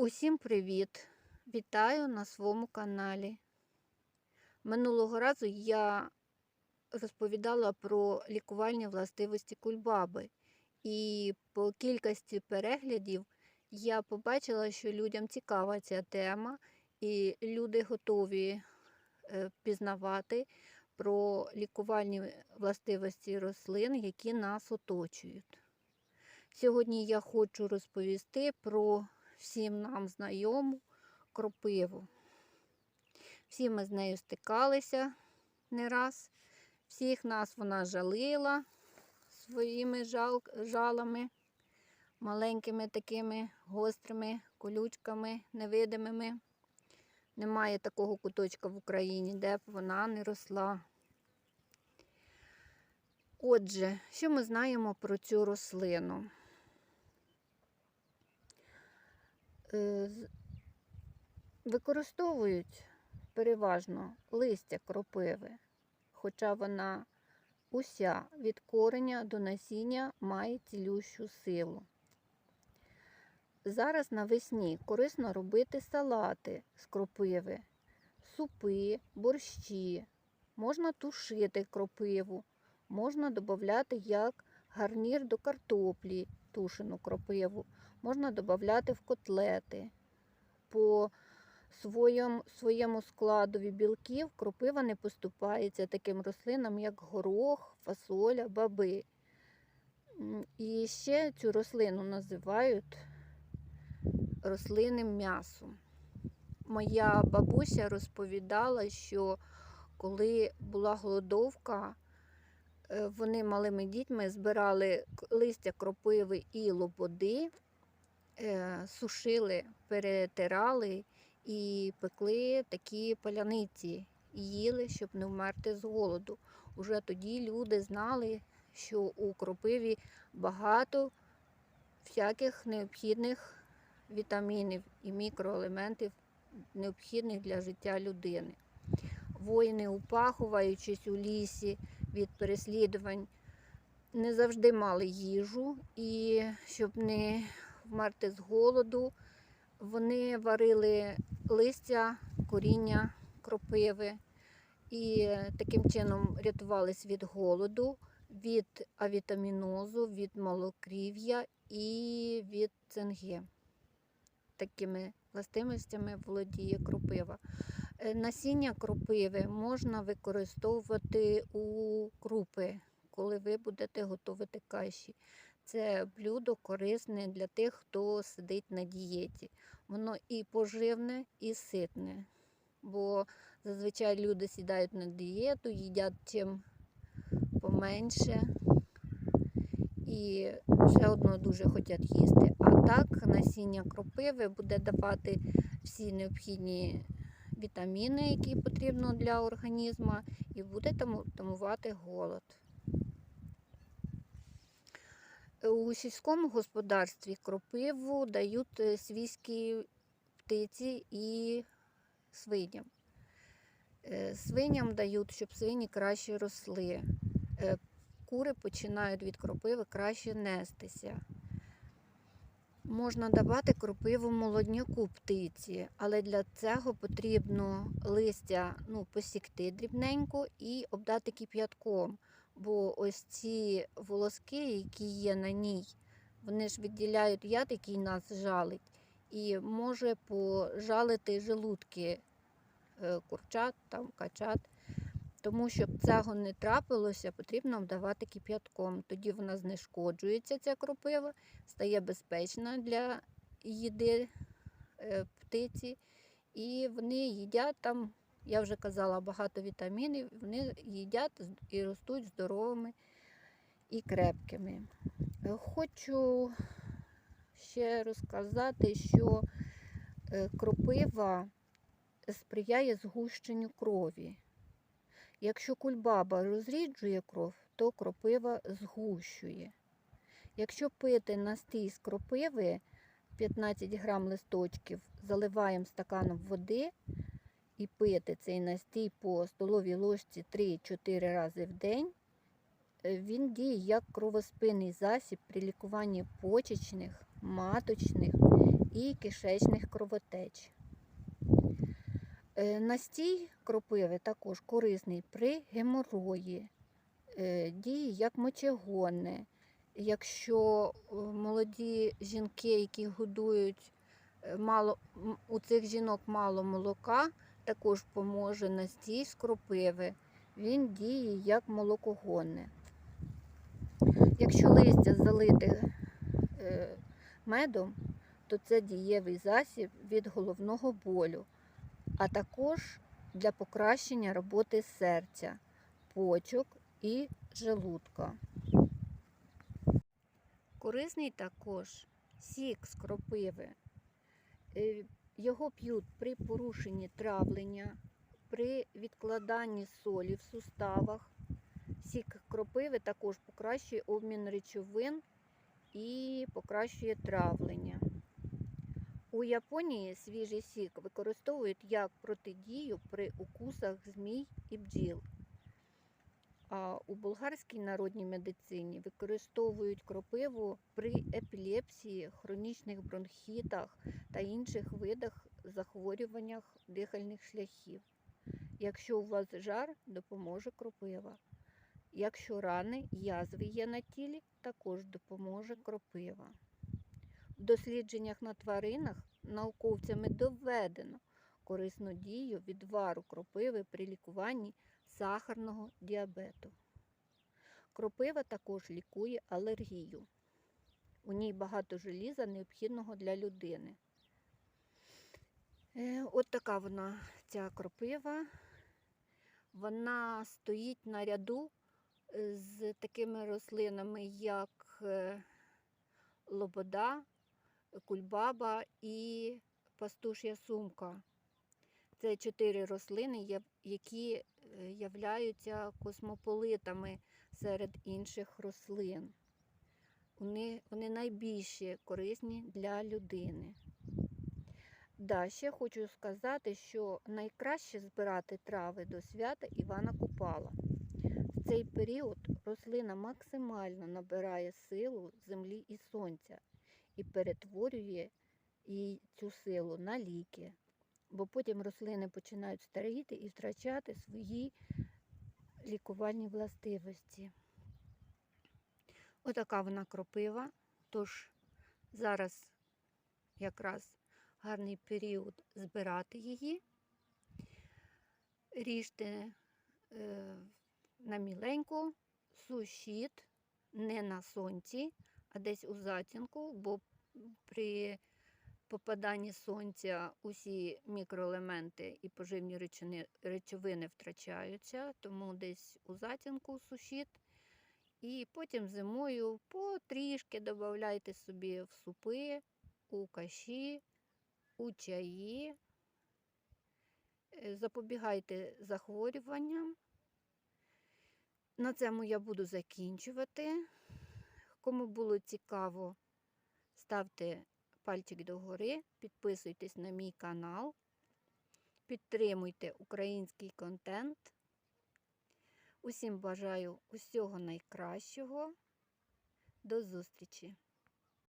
Усім привіт! Вітаю на своєму каналі. Минулого разу я розповідала про лікувальні властивості кульбаби, і по кількості переглядів я побачила, що людям цікава ця тема, і люди готові е, пізнавати про лікувальні властивості рослин, які нас оточують. Сьогодні я хочу розповісти про всім нам знайому кропиву. Всі ми з нею стикалися не раз. Всіх нас вона жалила своїми жал, жалами, маленькими такими гострими колючками, невидимими. Немає такого куточка в Україні, де б вона не росла. Отже, що ми знаємо про цю рослину? Е, з- Використовують переважно листя кропиви, хоча вона уся від кореня до насіння має цілющу силу. Зараз навесні корисно робити салати з кропиви, супи, борщі, можна тушити кропиву, можна додати як гарнір до картоплі тушену кропиву, можна додати в котлети. По своєму, своєму складові білків кропива не поступається таким рослинам, як горох, фасоля, баби. І ще цю рослину називають рослинним м'ясом. Моя бабуся розповідала, що коли була голодовка, е, вони малими дітьми збирали листя кропиви і лободи, сушили, перетирали і пекли такі паляниці, їли, щоб не вмерти з голоду. Уже тоді люди знали, що у кропиві багато всяких необхідних вітамінів і мікроелементів, необхідних для життя людини. Воїни, упахуваючись у лісі від переслідувань, не завжди мали їжу, і щоб не вмерти з голоду, вони варили листя, коріння кропиви і таким чином рятувались від голоду, від авітамінозу, від малокрів'я і від цинги. Такими властивостями володіє кропива. Е, Насіння кропиви можна використовувати у крупи, коли ви будете готувати каші. Це блюдо корисне для тих, хто сидить на дієті. Воно і поживне, і ситне. Бо зазвичай люди сідають на дієту, їдять чим поменше і все одно дуже хочуть їсти. А так насіння кропиви буде давати всі необхідні вітаміни, які потрібно для організму, і буде тамувати голод. У сільському господарстві кропиву дають е, свійські птиці і свиням. Е, Свиням дають, щоб свині краще росли. Е, Кури починають від кропиви краще нестися. Можна давати кропиву молодняку птиці, але для цього потрібно листя ну, посікти дрібненько і обдати кип'ятком. Бо ось ці волоски, які є на ній, вони ж відділяють яд, який нас жалить, і може пожалити желудки е, курчат, там, качат. Тому, щоб цього не трапилося, потрібно обдавати кип'ятком. Тоді вона знешкоджується, ця кропива, стає безпечна для їди е, птиці. І вони їдять там, я вже казала, багато вітамінів, вони їдять і ростуть здоровими і крепкими. Е, Хочу ще розказати, що е, кропива сприяє згущенню крові. Якщо кульбаба розріджує кров, то кропива згущує. Якщо пити настій з кропиви 15 грам листочків, заливаємо стаканом води і пити цей настій по столовій ложці 3-4 рази в день, е, він діє як кровоспинний засіб при лікуванні почечних, маточних і кишечних кровотеч. Е, Настій кропиви також корисний при геморої, е, діє як мочегонне. Якщо молоді жінки, які годують мало, у цих жінок мало молока, також поможе настій з кропиви. Він діє як молокогонне. Якщо листя залите е, медом, то це дієвий засіб від головного болю, а також для покращення роботи серця, почок і желудка. Корисний також сік з кропиви. Його п'ють при порушенні травлення, при відкладанні солі в суставах. Сік кропиви також покращує обмін речовин і покращує травлення. У Японії свіжий сік використовують як протидію при укусах змій і бджіл. А у болгарській народній медицині використовують кропиву при епілепсії, хронічних бронхітах та інших видах захворюваннях дихальних шляхів. Якщо у вас жар, допоможе кропива. Якщо рани, язви є на тілі, також допоможе кропива. В дослідженнях на тваринах науковцями доведено корисну дію відвару кропиви при лікуванні сахарного діабету. Кропива також лікує алергію. У ній багато желіза, необхідного для людини. Е, От така вона, ця кропива. Вона стоїть на ряду е, з такими рослинами, як е, лобода, кульбаба і пастуш'я сумка. Це чотири рослини, які являються космополитами серед інших рослин. Вони, вони найбільші корисні для людини. Да, ще хочу сказати, що найкраще збирати трави до свята Івана Купала. В цей період рослина максимально набирає силу землі і сонця і перетворює їй цю силу на ліки, бо потім рослини починають старіти і втрачати свої лікувальні властивості. Отака вона кропива. Тож зараз якраз гарний період збирати її. Ріжте е, на міленьку, сушіть не на сонці, а десь у затінку, бо при попаданні сонця усі мікроелементи і поживні речини, речовини втрачаються, тому десь у затінку сушіть. І потім зимою потрішки додавайте собі в супи, у каші, у чаї. Е, Запобігайте захворюванням. На цьому я буду закінчувати. Кому було цікаво, ставте пальчик догори, підписуйтесь на мій канал, підтримуйте український контент. Усім бажаю усього найкращого. До зустрічі!